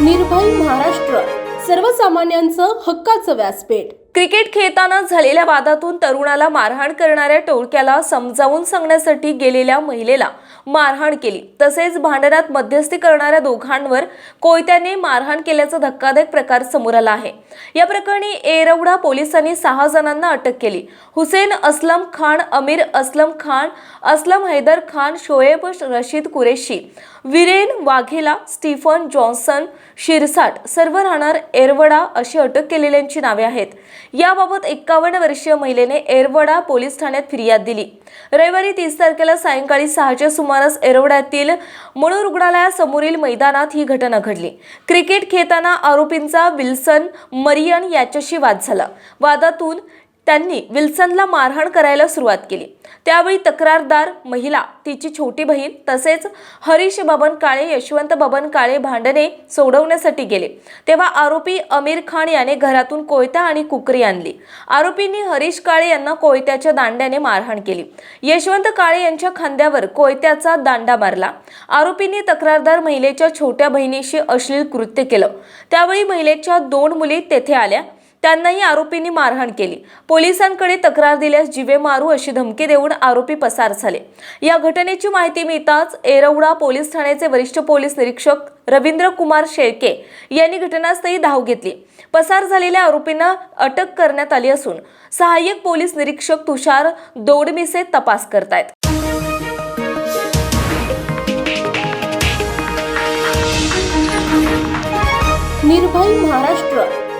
निर्भय महाराष्ट्र. सर्वसामान्यांचं हक्काचं व्यासपीठ. क्रिकेट खेळताना झालेल्या वादातून तरुणाला मारहाण करणाऱ्या टोळक्याला समजावून सांगण्यासाठी गेलेल्या महिलेला मारहाण केली. तसेच भांडणात मध्यस्थी करणाऱ्या दोघांवर कोयत्याने मारहाण केल्याचा धक्कादायक प्रकार समोर आला आहे. या प्रकरणी एरवडा पोलिसांनी सहा जणांना अटक केली. हुसेन असलम खान अमीर असलम खान असलम हैदर खान शोएब रशीद कुरेशी विरेन वाघेला स्टीफन जॉन्सन शिरसाट सर्व राहणार एरवडा अशी अटक केलेल्यांची नावे आहेत. याबाबत एक्कावन्न वर्षीय महिलेने एरवडा पोलीस ठाण्यात फिर्याद दिली. रविवारी तीस तारखेला सायंकाळी सहाच्या सुमारास एरवड्यातील मणू रुग्णालयासमोरील मैदानात ही घटना घडली. क्रिकेट खेळताना आरोपींचा विल्सन मरियन याच्याशी वाद झाला. वादातून त्यांनी विल्सनला मारहाण करायला सुरुवात केली. त्यावेळी तक्रारदार महिला तिची छोटी बहीण तसेच हरीश बबन काळे यशवंत बबन काळे भांडणे सोडवण्यासाठी गेले. तेव्हा आरोपी अमीर खान याने घरातून कोयता आणि कुकरी आणली. आरोपींनी हरीश काळे यांना कोयत्याच्या दांड्याने मारहाण केली. यशवंत काळे यांच्या खांद्यावर कोयत्याचा दांडा मारला. आरोपींनी तक्रारदार महिलेच्या छोट्या बहिणीशी अश्लील कृत्य केलं. त्यावेळी महिलेच्या दोन मुली तेथे आल्या. त्यांनाही आरोपींनी मारहाण केली. पोलिसांकडे तक्रार दिल्यास जीवे मारू अशी धमकी देऊन आरोपी पसार झाले. या घटनेची माहिती मिळताच एरवडा पोलीस ठाण्याचे वरिष्ठ पोलीस निरीक्षक रवींद्र कुमार शेळके यांनी घटनास्थळी धाव घेतली. पसार झालेल्या आरोपींना अटक करण्यात आली असून सहाय्यक पोलीस निरीक्षक तुषार दोडमिसे तपास करतायत. निर्भय महाराष्ट्र